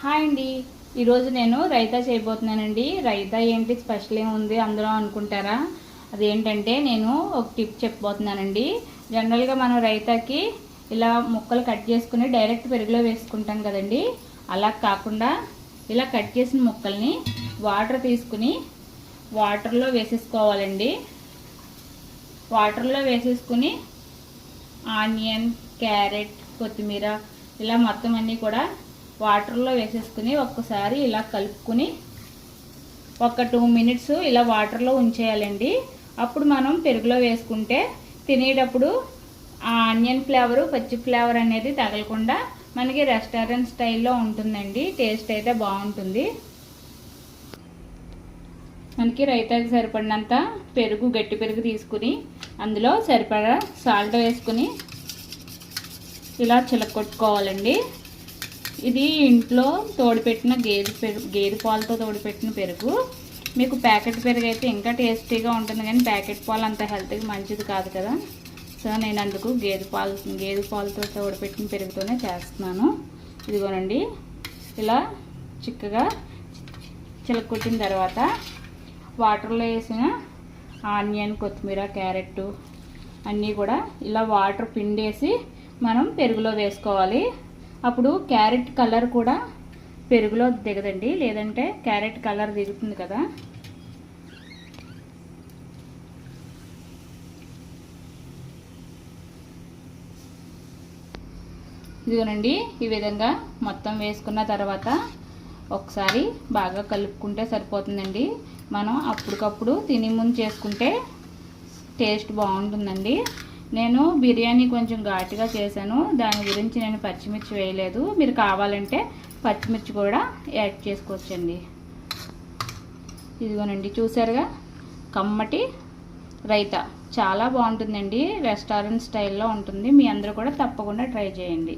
Hi అండి. ఈరోజు నేను రైతా చేయబోతున్నానండి. రైతా ఏంటి? స్పెషల్ ఏముంది అందులో అనుకుంటారా? అదేంటంటే నేను ఒక టిప్ చెప్పబోతున్నానండి. జనరల్గా మనం రైతాకి ఇలా ముక్కలు కట్ చేసుకుని డైరెక్ట్ పెరుగులో వేసుకుంటాం కదండి. అలా కాకుండా ఇలా కట్ చేసిన ముక్కల్ని వాటర్ తీసుకుని వాటర్లో వేసేసుకోవాలండి. వాటర్లో వేసేసుకుని ఆనియన్ క్యారెట్ కొత్తిమీర ఇలా మొత్తం అన్నీ కూడా వాటర్లో వేసేసుకుని ఒక్కసారి ఇలా కలుపుకుని ఒక టూ మినిట్స్ ఇలా వాటర్లో ఉంచేయాలండి. అప్పుడు మనం పెరుగులో వేసుకుంటే తినేటప్పుడు ఆ ఆనియన్ ఫ్లేవరు పచ్చి ఫ్లేవర్ అనేది తగలకుండా మనకి రెస్టారెంట్ స్టైల్లో ఉంటుందండి. టేస్ట్ అయితే బాగుంటుంది. మనకి రైతాకి సరిపడినంత పెరుగు గట్టి పెరుగు తీసుకుని అందులో సరిపడా సాల్ట్ వేసుకుని ఇలా చిలకొట్టుకోవాలండి ఇది ఇంట్లో తోడుపెట్టిన గేదె పెరుగు గేదె పాలతో తోడుపెట్టిన పెరుగు. మీకు ప్యాకెట్ పెరుగు అయితే ఇంకా టేస్టీగా ఉంటుంది కానీ ప్యాకెట్ పాలు అంత హెల్త్కి మంచిది కాదు కదా. సో నేను అందుకు గేదె పాలు గేదె పాలతో తోడుపెట్టిన పెరుగుతోనే చేస్తున్నాను. ఇదిగోనండి. ఇలా చిక్కగా చిలకొట్టిన తర్వాత వాటర్లో వేసిన ఆనియన్ కొత్తిమీర క్యారెట్ అన్నీ కూడా ఇలా వాటర్ పిండేసి మనం పెరుగులో వేసుకోవాలి. అప్పుడు క్యారెట్ కలర్ కూడా పెరుగులో దిగదండి. లేదంటే క్యారెట్ కలర్ దిగుతుంది కదా. ఇదిగోనండి ఈ విధంగా మొత్తం వేసుకున్న తర్వాత ఒకసారి బాగా కలుపుకుంటే సరిపోతుందండి. మనం అప్పటికప్పుడు తిని ముందు చేసుకుంటే టేస్ట్ బాగుంటుందండి. నేను బిర్యానీ కొంచెం ఘాటుగా చేశాను. దాని గురించి నేను పచ్చిమిర్చి వేయలేదు. మీరు కావాలంటే పచ్చిమిర్చి కూడా యాడ్ చేసుకోవచ్చండి. ఇదిగోనండి చూసారుగా కమ్మటి రైతా. చాలా బాగుంటుందండి. రెస్టారెంట్ స్టైల్లో ఉంటుంది. మీ అందరూ కూడా తప్పకుండా ట్రై చేయండి.